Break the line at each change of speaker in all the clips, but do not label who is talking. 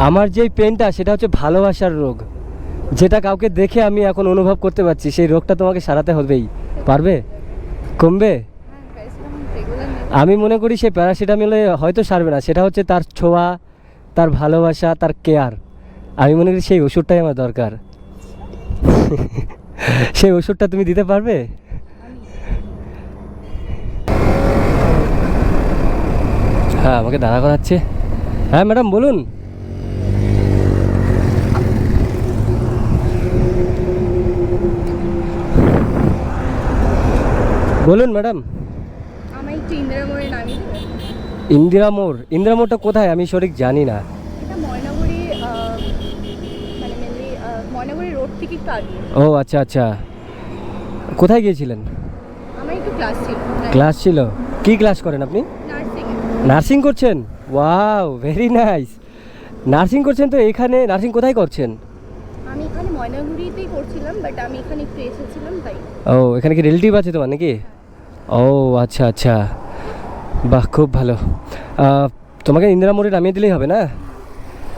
আমার যেই পেনটা সেটা হচ্ছে ভালোবাসার রোগ। যেটা কাউকে দেখে আমি এখন অনুভব করতে পারছি, সেই রোগটা তোমাকে সারাতে হবেই। পারবে? কমবে? আমি মনে করি সে প্যারাসিটামলে হয়তো সারবে না, সেটা হচ্ছে তার ছোঁয়া, তার ভালোবাসা, তার কেয়ার আমি মনে করি সেই ওষুধটাই আমার দরকার। সেই ওষুধটা তুমি দিতে পারবে? হ্যাঁ আমাকে দাঁড়া করাচ্ছে। হ্যাঁ ম্যাডাম, বলুন। বলুন ম্যাডাম।
আমি একটু ইন্দিরা মোড়ে নামি
ইন্দিরা মোড়। ইন্দিরা মোড়টা কোথায়? আমি সঠিক জানি না।
মানে মেনলি ময়নাগুড়ি রোড থেকে একটু আগে।
ও আচ্ছা আচ্ছা। কোথায় গিয়েছিলেন?
ক্লাস ছিল।
ক্লাস ছিল? কি ক্লাস করেন আপনি?
নার্সিং
নার্সিং করছেন? Wow very nice. নার্সিং করছেন তো এখানে? নার্সিং কোথায় করছেন?
আমি এখানে ময়নাগুড়িতেই করছিলাম বাট আমি এখানে একটু এসেছিলাম তাই।
ও এখানে কি রিলেটিভ আছে তোমার নাকি? ও আচ্ছা আচ্ছা। বাহ খুব ভালো। তোমাকে ইন্দিরা মোড়ে নামিয়ে দিলেই হবে না?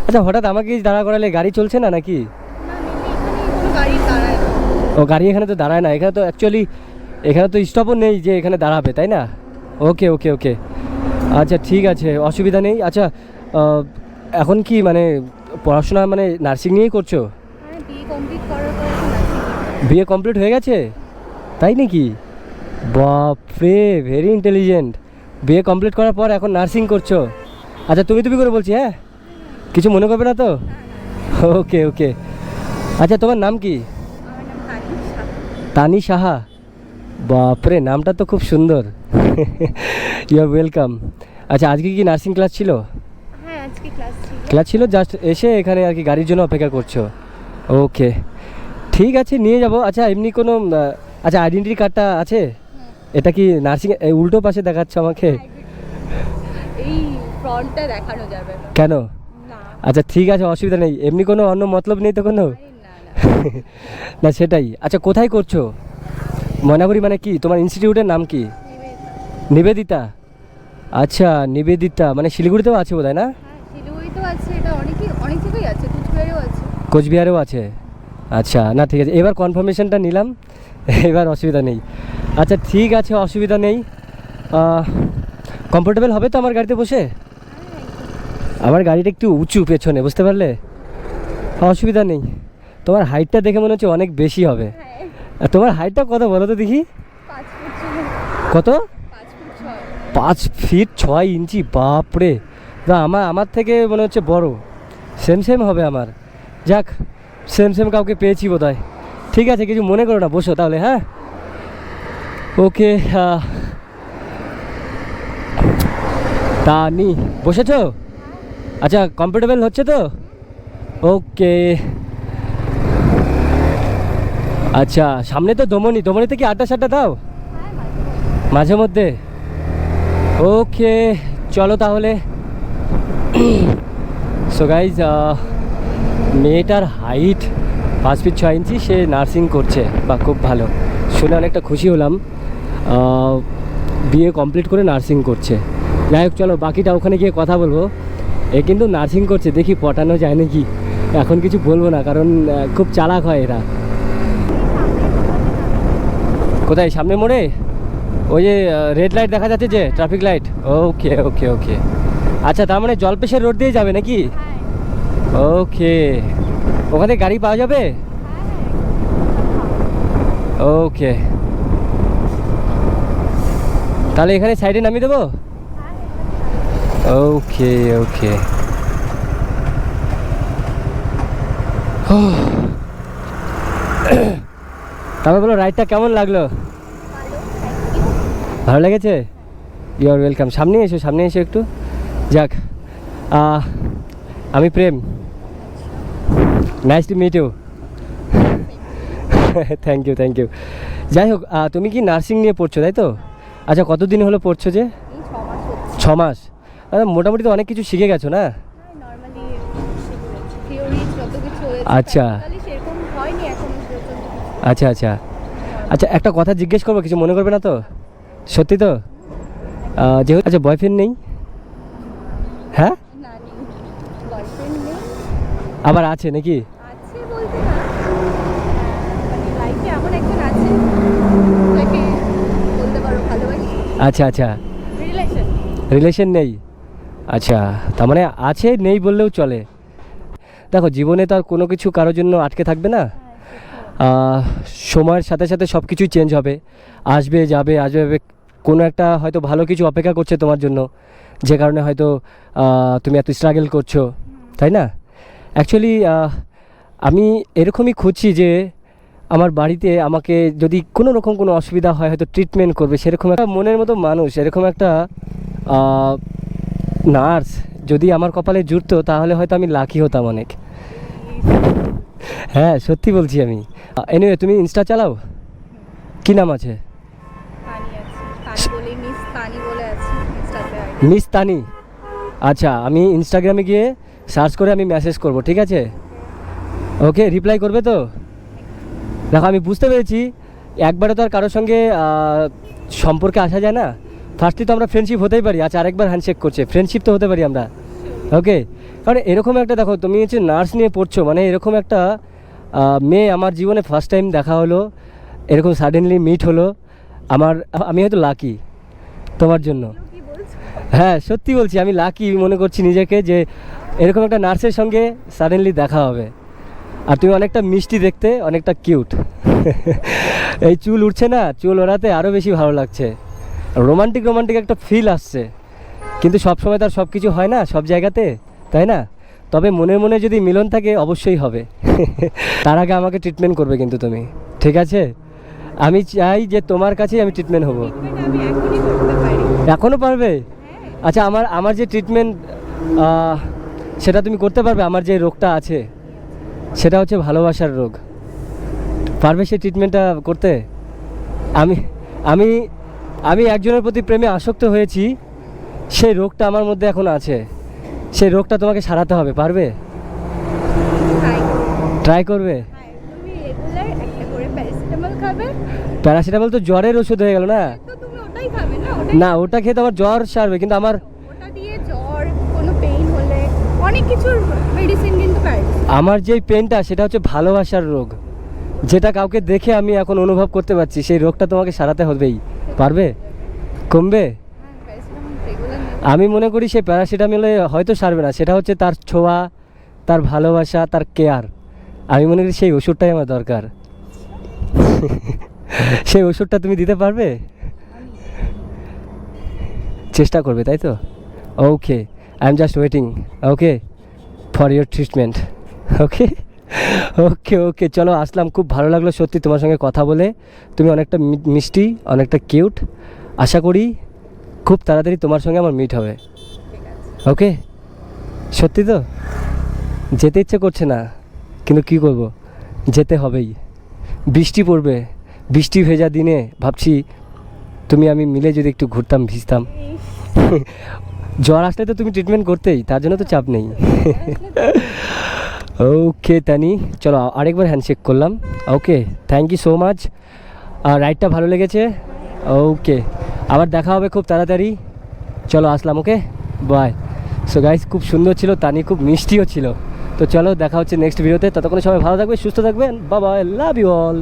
আচ্ছা হঠাৎ আমাকে দাঁড়া করালে গাড়ি চলছে না নাকি? ও গাড়ি এখানে তো দাঁড়ায় না। এখানে তো অ্যাকচুয়ালি এখানে তো স্টপও নেই যে এখানে দাঁড়াবে তাই না? ওকে ওকে ওকে আচ্ছা ঠিক আছে অসুবিধা নেই। আচ্ছা এখন কি মানে পড়াশোনা মানে নার্সিং নিয়েই করছ?
বিয়ে কমপ্লিট
হয়ে গেছে? তাই নাকি? বাপরে ভেরি ইন্টেলিজেন্ট বিএ কমপ্লিট করার পর এখন নার্সিং করছ। আচ্ছা তুমি তুমি করে বলছি হ্যাঁ? কিছু মনে করবে না তো? ওকে ওকে। আচ্ছা তোমার নাম কি। তানি সাহা। বাপরে নামটা তো খুব সুন্দর। ইউ আর ওয়েলকাম আচ্ছা আজকে কি নার্সিং ক্লাস ছিল?
হ্যাঁ ক্লাস ছিল।
জাস্ট এসে এখানে আর কি গাড়ির জন্য অপেক্ষা করছ। ওকে। ঠিক আছে নিয়ে যাব। আচ্ছা এমনি কোনো আচ্ছা আইডেন্টি কার্ডটা আছে? এটা কি নার্সিং এই উল্টো পাশে দেখাচ্ছে আমাকে?
এই ফ্রন্টটা দেখানো যাবে না।
কেন? আচ্ছা ঠিক আছে অসুবিধা নেই। এমনি কোনো অন্য মতলব নেই তো কোনো?
না
সেটাই। আচ্ছা কোথায় করছ? ময়নাগুড়ি মানে কি? তোমার ইনস্টিটিউটের নাম কি?
নিবেদিতা।
আচ্ছা নিবেদিতা। মানে শিলিগুড়িতেও আছে বোধ হয় না
হ্যাঁ কোচবিহারেও আছে।
আচ্ছা না ঠিক আছে। এবার কনফার্মেশনটা নিলাম। এবার অসুবিধা নেই। আচ্ছা ঠিক আছে অসুবিধা নেই। কমফোর্টেবল হবে তো আমার গাড়িতে বসে? আমার গাড়িটা একটু উঁচু পেছনে বুঝতে পারলে? অসুবিধা নেই। তোমার হাইটটা দেখে মনে হচ্ছে অনেক বেশি হবে।
হ্যাঁ।
তোমার হাইটটা কত বলো তো দেখি? কত?
পাঁচ
পাঁচ ফিট ছয় ইঞ্চি বাপরে! না আমার আমার থেকে মনে হচ্ছে বড়। সেম সেম হবে আমার। যাক সেম সেম কাউকে পেয়েছি বোধ হয় ঠিক আছে, কিছু মনে করো না, বসো তাহলে হ্যাঁ? ওকে তা নি বসেছো? আচ্ছা কমফোর্টেবল হচ্ছে তো? ওকে। আচ্ছা সামনে তো দমনি দমনিতে কি আড্ডা সাড্ডা দাও? মাঝে মধ্যে। ওকে, চলো তাহলে। সো গাইজ মেয়েটার হাইট পাঁচ ফিট ছয় ইঞ্চি সে নার্সিং করছে বা খুব ভালো। শুনে অনেকটা খুশি হলাম। বিয়ে কমপ্লিট করে নার্সিং করছে। যাই হোক চলো বাকিটা ওখানে গিয়ে কথা বলব। এ কিন্তু নার্সিং করছে দেখি পটানো যায় নাকি? এখন কিছু বলব না কারণ খুব চালাক হয় এরা। কোথায় সামনে মোড়ে? ওই যে রেড লাইট দেখা যাচ্ছে যে ট্রাফিক লাইট ওকে ওকে ওকে আচ্ছা তার মানে জলপেশের রোড দিয়ে যাবে নাকি? ওকে ওখানে গাড়ি পাওয়া যাবে? ওকে। তাহলে এখানে সাইডে নামিয়ে দেবো? ওকে ওকে। তারপর বলো, রাইডটা কেমন লাগল? ভালো লেগেছে? ইউ আর ওয়েলকাম সামনে এসো সামনে এসো একটু। যাক আমি Prem. Nice to meet you thank you thank you যাই হোক তুমি কি নার্সিং নিয়ে পড়ছো তাই তো? আচ্ছা কতদিন হলো পড়ছো যে?
ছ মাস
আচ্ছা, মোটামুটি তো অনেক কিছু শিখে গেছো না?
হয়েছে
আচ্ছা। আচ্ছা আচ্ছা। আচ্ছা একটা কথা জিজ্ঞেস করব কিছু মনে করবে না তো? সত্যি তো? যেহেতু আচ্ছা বয়ফ্রেন্ড নেই? হ্যাঁ? আবার আছে নাকি
আছে বলতে না মানে লাইফে এমন একজন আছে যাকে বলতে পারো ভালোবাসি।
আচ্ছা আচ্ছা।
রিলেশন
রিলেশন নেই। আচ্ছা তার মানে আছে নেই বললেও চলে। দেখো জীবনে তো আর কোনো কিছু কারোর জন্য আটকে থাকবে না। সময়ের সাথে সাথে সব কিছুই চেঞ্জ হবে। আসবে যাবে আসবে কোনো একটা হয়তো ভালো কিছু অপেক্ষা করছে তোমার জন্য। যে কারণে হয়তো তুমি এত স্ট্রাগল করছ। তাই না? অ্যাকচুয়ালি আমি এরকমই খুঁজছি যে আমার বাড়িতে আমাকে যদি কোনো রকম কোনো অসুবিধা হয় হয়তো ট্রিটমেন্ট করবে সেরকম একটা মনের মতো মানুষ এরকম একটা নার্স যদি আমার কপালে জুটতো তাহলে হয়তো আমি লাকি হতাম অনেক। হ্যাঁ সত্যি বলছি আমি। এনিওয়ে তুমি ইনস্টা চালাও? কী নাম আছে?
মিস
তানি আচ্ছা আমি ইনস্টাগ্রামে গিয়ে সার্চ করে আমি মেসেজ করব ঠিক আছে? ওকে রিপ্লাই করবে তো? দেখো, আমি বুঝতে পেরেছি একবারে তো আর কারোর সঙ্গে সম্পর্কে আসা যায় না। ফার্স্টলি তো আমরা ফ্রেন্ডশিপ হতেই পারি আচ্ছা আরেকবার হ্যান্ডশেক করছে ফ্রেন্ডশিপ তো হতে পারি আমরা। ওকে কারণ এরকম একটা, দেখো, তুমি হচ্ছে নার্স নিয়ে পড়ছো মানে এরকম একটা মেয়ে আমার জীবনে ফার্স্ট টাইম দেখা হলো, এরকম সাডেনলি মিট হলো, আমার, আমি হয়তো লাকি তোমার জন্য। হ্যাঁ সত্যি বলছি, আমি লাকি মনে করছি নিজেকে যে এরকম একটা নার্সের সঙ্গে সাডেনলি দেখা হবে। আর তুমি অনেকটা মিষ্টি দেখতে অনেকটা কিউট এই চুল উঠছে না চুল ওড়াতে আরও বেশি ভালো লাগছে। রোমান্টিক রোমান্টিক একটা ফিল আসছে। কিন্তু সব সময় তার সব কিছু হয় না সব জায়গাতে তাই না? তবে মনে মনে যদি মিলন থাকে অবশ্যই হবে। তার আগে আমাকে ট্রিটমেন্ট করবে কিন্তু তুমি ঠিক আছে? আমি চাই যে তোমার কাছেই আমি ট্রিটমেন্ট হব। এখনও পারবে?
হ্যাঁ।
আচ্ছা আমার আমার যে ট্রিটমেন্ট সেটা তুমি করতে পারবে আমার যে রোগটা আছে? সেটা হচ্ছে ভালোবাসার রোগ। পারবে সেই ট্রিটমেন্টটা করতে? আমি আমি আমি একজনের প্রতি প্রেমে আসক্ত হয়েছি সেই রোগটা আমার মধ্যে এখন আছে। সেই রোগটা তোমাকে সারাতে হবে পারবে?
ট্রাই
করবে?
প্যারাসিটামল
তো জ্বরের ওষুধ হয়ে গেল না?
না?
না ওটা খেয়ে তো আমার জ্বর সারবে কিন্তু আমার
ওটা দিয়ে জ্বর কোনো পেইন হলে অনেক কিছুর মেডিসিন কিন্তু
আমার যেই পেনটা সেটা হচ্ছে ভালোবাসার রোগ। যেটা কাউকে দেখে আমি এখন অনুভব করতে পারছি সেই রোগটা তোমাকে সারাতে হবেই। পারবে? কমবে? আমি মনে করি সে প্যারাসিটামলে হয়তো সারবে না সেটা হচ্ছে তার ছোঁয়া তার ভালোবাসা তার কেয়ার আমি মনে করি সেই ওষুধটাই আমার দরকার। সেই ওষুধটা তুমি দিতে পারবে? চেষ্টা করবে তাই তো? Okay I am just waiting okay for your treatment okay okay okay চলো আসলাম খুব ভালো লাগল সত্যি তোমার সঙ্গে কথা বলে। তুমি অনেকটা মিষ্টি অনেকটা কিউট আশা করি খুব তাড়াতাড়ি তোমার সঙ্গে আমার মিট হবে। ওকে সত্যি তো? যেতে ইচ্ছে করছে না কিন্তু কি করব? যেতে হবেই। বৃষ্টি পড়বে বৃষ্টি ভেজা দিনে ভাবছি তুমি আমি মিলে যদি একটু ঘুরতাম ভিজতাম। জ্বর আসলে তো তুমি ট্রিটমেন্ট করতেই, তার জন্য তো চাপ নেই। ওকে তানি চলো আরেকবার হ্যান্ডশেক করলাম। Okay thank you so much আর রাইডটা ভালো লেগেছে। ওকে আবার দেখা হবে খুব তাড়াতাড়ি। চলো আসলাম ওকে বাই সো গাইস খুব সুন্দর ছিল তানি খুব মিষ্টিও ছিল। তো চলো দেখা হচ্ছে নেক্সট ভিডিওতে ততক্ষণ সবাই ভালো থাকবে, সুস্থ থাকবেন। বাবা লাভ ইউ অল